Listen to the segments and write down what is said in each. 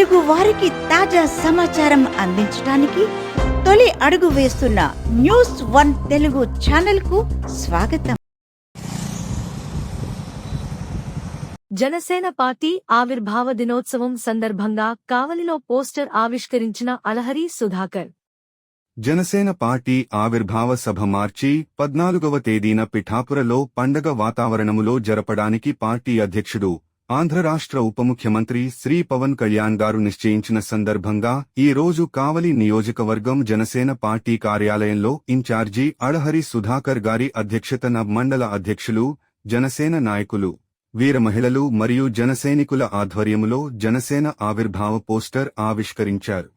తెలుగు వారికి తాజా సమాచారం అందించడానికి తొలి అడుగు వేస్తున్న న్యూస్ వన్ తెలుగు ఛానల్కు స్వాగతం. జనసేన పార్టీ ఆవిర్భావ దినోత్సవం సందర్భంగా కావలిలో పోస్టర్ ఆవిష్కరించిన అలహరి సుధాకర్. జనసేన పార్టీ ఆవిర్భావ సభ మార్చి పద్నాలుగవ తేదీన పిఠాపురలో పండగ వాతావరణములో జరపడానికి పార్టీ అధ్యక్షుడు ఆంధ్ర రాష్ట్ర ఉప ముఖ్యమంత్రి శ్రీ పవన్ కళ్యాణ్ గారు నిశ్చయించిన సందర్భంగా ఈ రోజు కావలి నియోజకవర్గం జనసేన పార్టీ కార్యాలయంలో ఇన్ఛార్జి అళహరి సుధాకర్ గారి అధ్యక్షతన మండల అధ్యక్షులు జనసేన నాయకులు వీర మహిళలు మరియు జనసైనికుల ఆధ్వర్యములో జనసేన ఆవిర్భావ పోస్టర్ ఆవిష్కరించారు.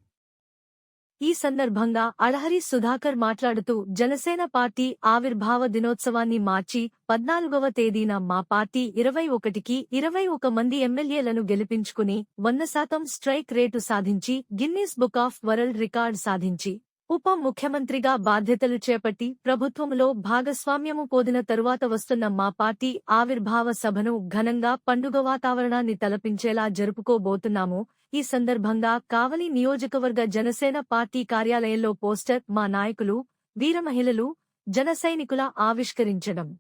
ఈ సందర్భంగా అడహరి సుధాకర్ మాట్లాడుతూ జనసేన పార్టీ ఆవిర్భావ దినోత్సవాన్ని మార్చి పద్నాలుగవ తేదీన మా పార్టీ ఇరవై ఒకటికి ఇరవై ఒక మంది ఎమ్మెల్యేలను గెలిపించుకుని వంద శాతం స్ట్రైక్ రేటు సాధించి Guinness book of world record సాధించి ఉప ముఖ్యమంత్రిగా బాధ్యతలు చేపట్టి ప్రభుత్వములో భాగస్వామ్యము పోదిన తరువాత వస్తున్న మా పార్టీ ఆవిర్భావ సభను ఘనంగా పండుగ వాతావరణాన్ని తలపించేలా జరుపుకోబోతున్నాము. ఈ సందర్భంగా కావలి నియోజకవర్గ జనసేన పార్టీ కార్యాలయంలో పోస్టర్ మా నాయకులు వీరమహిళలు జనసైనికుల జన సైనికుల ఆవిష్కరించడం.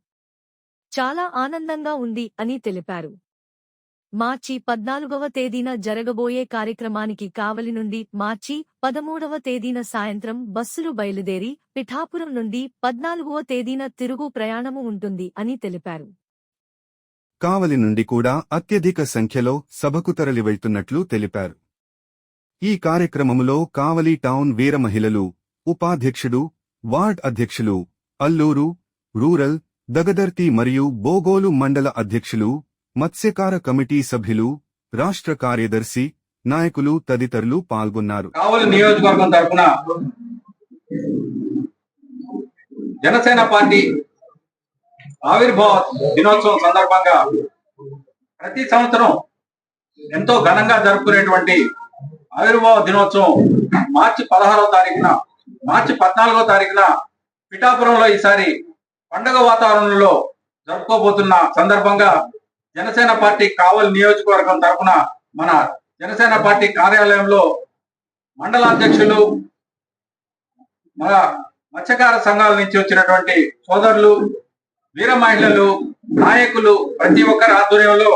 చాలా ఆనందంగా ఉంది అని తెలిపారు. మార్చి పద్నాలుగవ తేదీన జరగబోయే కార్యక్రమానికి కావలి నుండి మార్చి పదమూడవ తేదీన సాయంత్రం బస్సులు బయలుదేరి పిఠాపురం నుండి పద్నాలుగవ తేదీన తిరుగు ప్రయాణము ఉంటుంది అని తెలిపారు. కావలి నుండి కూడా అత్యధిక సంఖ్యలో సభకు తరలివెళ్తున్నట్లు తెలిపారు. ఈ కార్యక్రమములో కావలి టౌన్ వీర మహిళలు ఉపాధ్యక్షుడు వార్డ్ అధ్యక్షులు అల్లూరు రూరల్ దగదర్తి మరియు బోగోలు మండల అధ్యక్షులు మత్స్యకార కమిటీ సభ్యులు రాష్ట్ర కార్యదర్శి నాయకులు తదితరులు పాల్గొన్నారు. కావలి నియోజకవర్గం తరఫున జనసేన పార్టీ ఆవిర్భావ దినోత్సవం సందర్భంగా ప్రతి సంవత్సరం ఎంతో ఘనంగా జరుపుకునేటువంటి ఆవిర్భావ దినోత్సవం మార్చి పదహారవ తారీఖున మార్చి పద్నాలుగో తారీఖున పిఠాపురంలో ఈసారి పండగ వాతావరణంలో జరుపుకోబోతున్న సందర్భంగా జనసేన పార్టీ కావలి నియోజకవర్గం తరఫున మన జనసేన పార్టీ కార్యాలయంలో మండల అధ్యక్షులు మన మత్స్యకార సంఘాల నుంచి వచ్చినటువంటి సోదరులు వీర మహిళలు నాయకులు ప్రతి ఒక్కరి ఆధ్వర్యంలో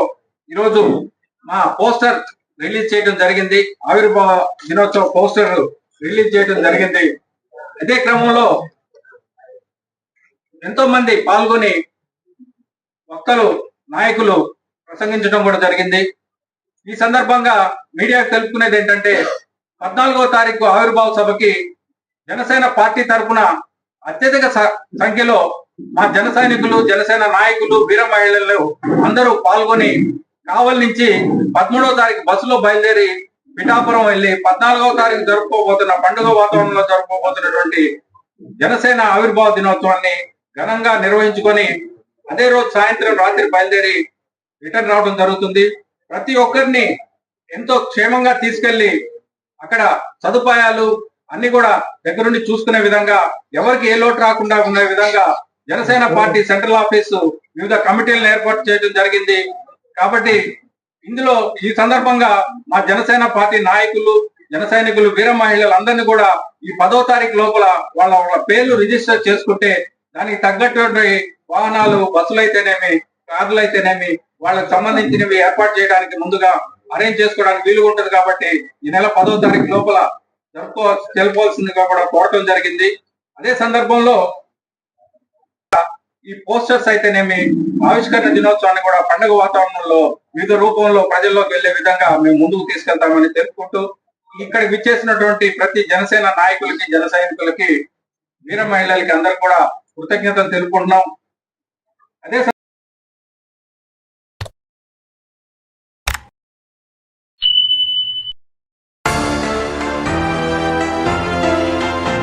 ఈరోజు మా పోస్టర్ రిలీజ్ చేయడం జరిగింది. ఆవిర్భావ దినోత్సవ పోస్టర్ రిలీజ్ చేయడం జరిగింది. అదే క్రమంలో ఎంతో మంది పాల్గొని వక్తలు నాయకులు ప్రసంగించడం కూడా జరిగింది. ఈ సందర్భంగా మీడియాకు తెలుపుకునేది ఏంటంటే పద్నాలుగో తారీఖు ఆవిర్భావ సభకి జనసేన పార్టీ తరఫున అత్యధిక సంఖ్యలో మా జన సైనికులు జనసేన నాయకులు వీర మహిళలు అందరూ పాల్గొని కావలి నుంచి పదమూడవ తారీఖు బస్సులో బయలుదేరి పిఠాపురం వెళ్ళి పద్నాలుగవ తారీఖు జరుపుకోబోతున్న పండుగ వాతావరణంలో జరుపుకోబోతున్నటువంటి జనసేన ఆవిర్భావ దినోత్సవాన్ని ఘనంగా నిర్వహించుకొని అదే రోజు సాయంత్రం రాత్రి బయలుదేరి రిటర్న్ రావడం జరుగుతుంది. ప్రతి ఒక్కరిని ఎంతో క్షేమంగా తీసుకెళ్ళి అక్కడ సదుపాయాలు అన్ని కూడా దగ్గరుండి చూసుకునే విధంగా ఎవరికి ఏ లోటు రాకుండా ఉండే విధంగా జనసేన పార్టీ సెంట్రల్ ఆఫీసు వివిధ కమిటీలను ఏర్పాటు చేయడం జరిగింది. కాబట్టి ఇందులో ఈ సందర్భంగా మా జనసేన పార్టీ నాయకులు జన సైనికులు వీర మహిళలు అందరినీ కూడా ఈ పదో తారీఖు లోపల వాళ్ళ వాళ్ళ పేర్లు రిజిస్టర్ చేసుకుంటే దానికి తగ్గటువంటి వాహనాలు బస్సులు అయితేనేమి కార్లు అయితేనేమి వాళ్ళకి సంబంధించినవి ఏర్పాటు చేయడానికి ముందుగా అరేంజ్ చేసుకోవడానికి వీలుగా ఉంటది కాబట్టి ఈ నెల పదో తారీఖు లోపల జరుపుకో తెలుపవలసిందిగా కూడా కోరటం జరిగింది. అదే సందర్భంలో ఈ పోస్టర్స్ అయితేనేమి ఆవిష్కరణ దినోత్సవాన్ని కూడా పండుగ వాతావరణంలో వివిధ రూపంలో ప్రజల్లోకి వెళ్ళే విధంగా మేము ముందుకు తీసుకెళ్తామని తెలుపుకుంటూ ఇక్కడ విచ్చేసినటువంటి ప్రతి జనసేన నాయకులకి జన సైనికులకి వీర మహిళలకి అందరు కూడా కృతజ్ఞతలు తెలుపుకుంటున్నాం. అదే